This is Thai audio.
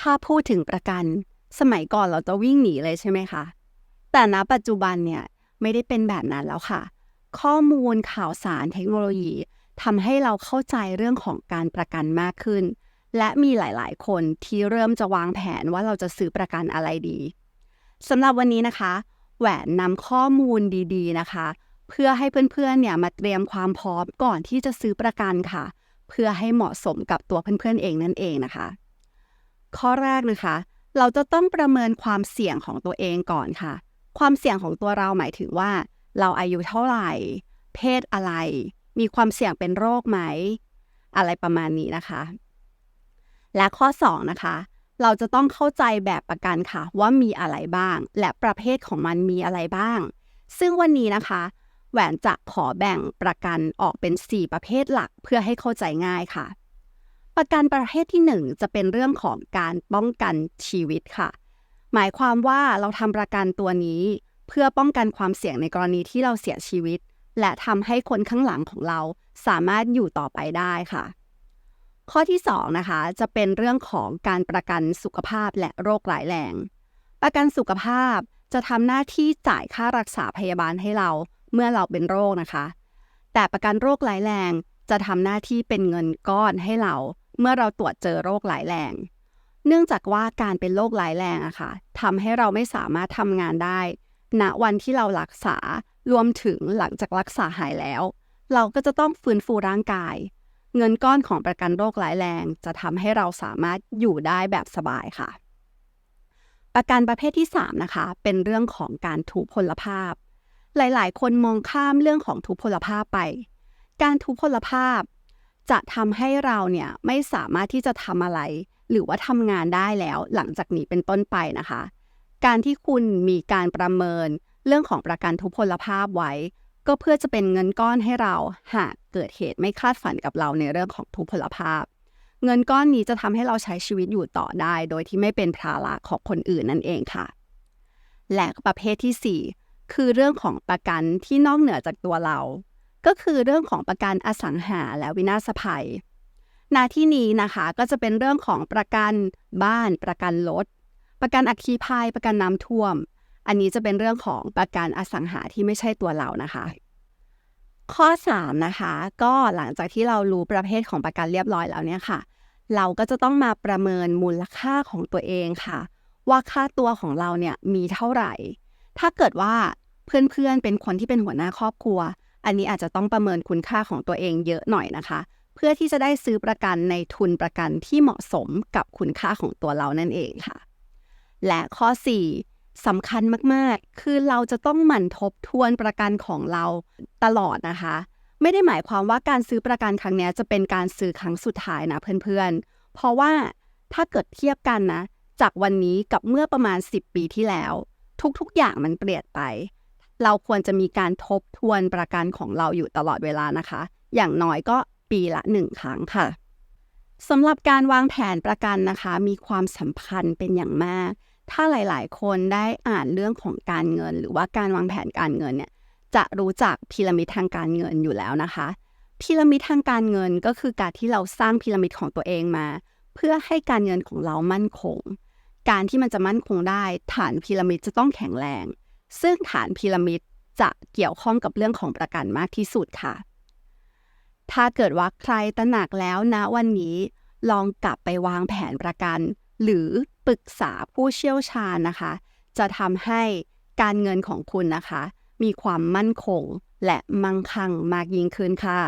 ถ้าพูดถึงประกัน สมัยก่อนเราจะวิ่งหนีเลยใช่ไหมคะ แต่ณปัจจุบันเนี่ยไม่ได้เป็นแบบนั้นแล้วค่ะ ข้อมูลข่าวสารเทคโนโลยีทำให้เราเข้าใจเรื่องของการประกันมากขึ้น และมีหลาย ๆ คนที่เริ่มจะวางแผนว่าเราจะซื้อประกันอะไรดีสำหรับวันนี้นะคะ แหวนนำข้อมูลดีๆนะคะ เพื่อให้เพื่อนๆเนี่ยมาเตรียมความพร้อมก่อนที่จะซื้อประกันค่ะ เพื่อให้เหมาะสมกับตัวเพื่อนๆเองนั่นเองนะคะ ข้อแรกนะคะ เราจะต้องประเมินความเสี่ยงของตัวเองก่อนค่ะ ความเสี่ยงของตัวเราหมายถึงว่า เราอายุเท่าไหร่ เพศอะไร มีความเสี่ยงเป็นโรคไหม อะไรประมาณนี้นะคะ และข้อ 2 นะคะ เราจะต้องเข้าใจแบบประกันค่ะ ว่ามีอะไรบ้าง และประเภทของมันมีอะไรบ้าง ซึ่งวันนี้นะคะ แหวนจะขอแบ่งประกันออกเป็น 4 ประเภทหลักเพื่อให้เข้าใจง่ายค่ะ ประกันประเภทที่ 1 จะเป็นเรื่องของการป้องกันชีวิตค่ะ หมายความว่าเราทำประกันตัวนี้ เพื่อป้องกันความเสี่ยงในกรณีที่เราเสียชีวิต และทำให้คนข้างหลังของเราสามารถอยู่ต่อไปได้ค่ะ ข้อที่2นะคะจะเป็นเรื่องของการประกันสุขภาพและโรคร้ายแรงประกันสุขภาพจะทำหน้าที่จ่ายค่ารักษาพยาบาลให้เราเมื่อเราเป็นโรคนะคะ แต่ประกันโรคร้ายแรงจะทำหน้าที่เป็นเงินก้อนให้เรา เมื่อเราตรวจเจอโรคร้ายแรง เนื่องจากว่าการเป็นโรคร้ายแรงอะค่ะทำให้เราไม่สามารถทำงานได้ ณวันที่เรารักษารวมถึงหลังจากรักษาหายแล้ว เราก็จะต้องฟื้นฟูร่างกาย เงินก้อนของประกันโรคร้ายแรงจะทำให้เราสามารถอยู่ได้แบบสบายค่ะ ประกันประเภทที่ 3 นะคะ เป็นเรื่องของการทุพพลภาพ หลาย ๆ คนมองข้ามเรื่องของทุพพลภาพไป การทุพพลภาพ จะทำให้เราเนี่ยไม่สามารถที่จะทำอะไร หรือว่าทำงานได้แล้วหลังจากนี้เป็นต้นไปนะคะ การที่คุณมีการประเมินเรื่องของประกันทุพพลภาพไว้ ก็เพื่อจะเป็นเงินก้อนให้เราหากเกิดเหตุไม่คาดฝันกับเราในเรื่องของทุพพลภาพ เงินก้อนนี้จะทำให้เราใช้ชีวิตอยู่ต่อได้ โดยที่ไม่เป็นภาระของคนอื่นนั่นเองค่ะ และประเภทที่ 4 คือเรื่องของประกันที่นอกเหนือจากตัวเรา ก็คือเรื่องของประกันอสังหาและวินาศภัยหน้าที่นี้นะคะก็จะเป็นเรื่องของประกันบ้าน ประกันรถประกันอัคคีภัย ประกันน้ำท่วม อันนี้จะเป็นเรื่องของประกันอสังหาที่ไม่ใช่ตัวเรานะคะ ข้อ3นะคะก็หลังจากที่เรารู้ประเภทของประกันเรียบร้อยแล้วเนี่ยค่ะ เราก็จะต้องมาประเมินมูลค่าของตัวเองค่ะ ว่าค่าตัวของเราเนี่ยมีเท่าไหร่ ถ้าเกิดว่าเพื่อนๆเป็นคนที่เป็นหัวหน้าครอบครัว อันนี้อาจจะต้องประเมินคุณค่าของตัวเองเยอะหน่อยนะคะ เพื่อที่จะได้ซื้อประกันในทุนประกันที่เหมาะสมกับคุณค่าของตัวเรานั่นเองค่ะ และข้อ 4สำคัญมากๆ คือเราจะต้องหมั่นทบทวนประกันของเราตลอดนะคะ ไม่ได้หมายความว่าการซื้อประกันครั้งนี้จะเป็นการซื้อครั้งสุดท้ายนะเพื่อนๆ เพราะว่าถ้าเกิดเทียบกันนะ จากวันนี้กับเมื่อประมาณ 10 ปีที่แล้ว ทุกๆอย่างมันเปลี่ยนไป เราควรจะมีการทบทวนประกันของเราอยู่ตลอดเวลานะคะ อย่างน้อยก็ปีละหนึ่งครั้งค่ะสำหรับการวางแผนประกันนะคะ มีความสำคัญเป็นอย่างมาก ถ้าหลาย ๆ คนได้อ่านเรื่องของการเงิน หรือว่าการวางแผนการเงินเนี่ยจะรู้จักพีระมิดทางการเงินอยู่แล้วนะคะพีระมิดทางการเงินก็คือการที่เราสร้างพีระมิดของตัวเองมา เพื่อให้การเงินของเรามั่นคง การที่มันจะมั่นคงได้ ฐานพีระมิดจะต้องแข็งแรง ซึ่งฐานพีระมิดจะเกี่ยวข้องกับเรื่องของประกันมากที่สุดค่ะ ถ้าเกิดว่าใครตระหนักแล้วนะวันนี้ ลองกลับไปวางแผนประกัน หรือปรึกษาผู้เชี่ยวชาญนะคะ จะทำให้การเงินของคุณนะคะ มีความมั่นคงและมั่งคั่งมากยิ่งขึ้นค่ะ